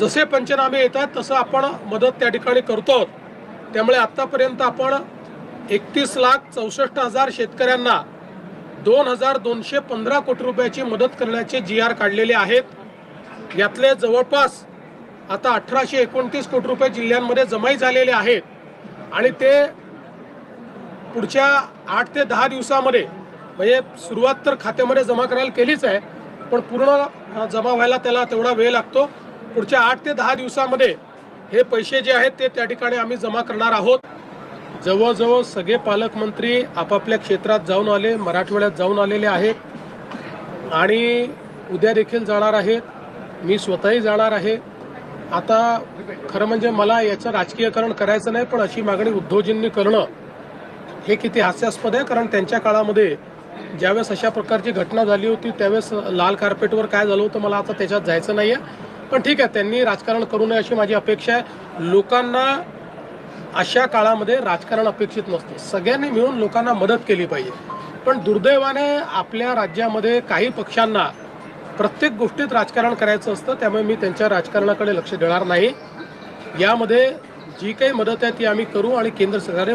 जसे पंचनामे येतात तसं आपण मदत त्या ठिकाणी करतो. आहोत. त्यामुळे आत्तापर्यंत आपण एकतीस लाख चौसष्ट हजार शेतकऱ्यांना दोन हजार दोनशे पंधरा कोटी रुपयाची मदत करण्याचे जी आर काढलेले आहेत. यातले जवळपास आता अठराशे एकोणतीस कोटी रुपये जिल्ह्यांमध्ये जमाई झालेले आहेत. आणि ते पुढच्या आठ ते दहा दिवसामध्ये म्हणजे सुरुवात तर खात्यामध्ये जमा करायला केलीच आहे पण पूर्ण जमा व्हायला त्याला तेवढा वेळ लागतो. पुढच्या आठ ते दहा दिवसामध्ये हे पैसे जे आहेत ते त्या ठिकाणी आम्ही जमा करणार आहोत. जवळजवळ सगळे पालकमंत्री आपापल्या क्षेत्रात जाऊन आले मराठवाड्यात जाऊन आलेले आहेत. आणि उद्या देखील जाणार आहेत. मी स्वतःही जाणार आहे. आता खरं म्हणजे मला याचं राजकीयकरण करायचं नाही पण अशी मागणी उद्धवजींनी करणं हे किती हास्यास्पद आहे कारण त्यांच्या काळामध्ये ज्यावेळेस अशा प्रकारची घटना झाली होती त्यावेळेस लाल कार्पेटवर काय झालं होतं मला आता त्याच्यात जायचं नाही आहे पण ठीक आहे त्यांनी राजकारण करू नये अशी माझी अपेक्षा आहे. लोकांना अशा काळामध्ये राजकारण अपेक्षित नसतं. सगळ्यांनी मिळून लोकांना मदत केली पाहिजे. पण दुर्दैवाने आपल्या राज्यामध्ये काही पक्षांना प्रत्येक गोष्टीत राजकारण करायचं असतं त्यामुळे मी त्यांच्या राजकारणाकडे लक्ष देणार नाही. यामध्ये जी काही मदत आहे ती आम्ही करू आणि केंद्र सरकारने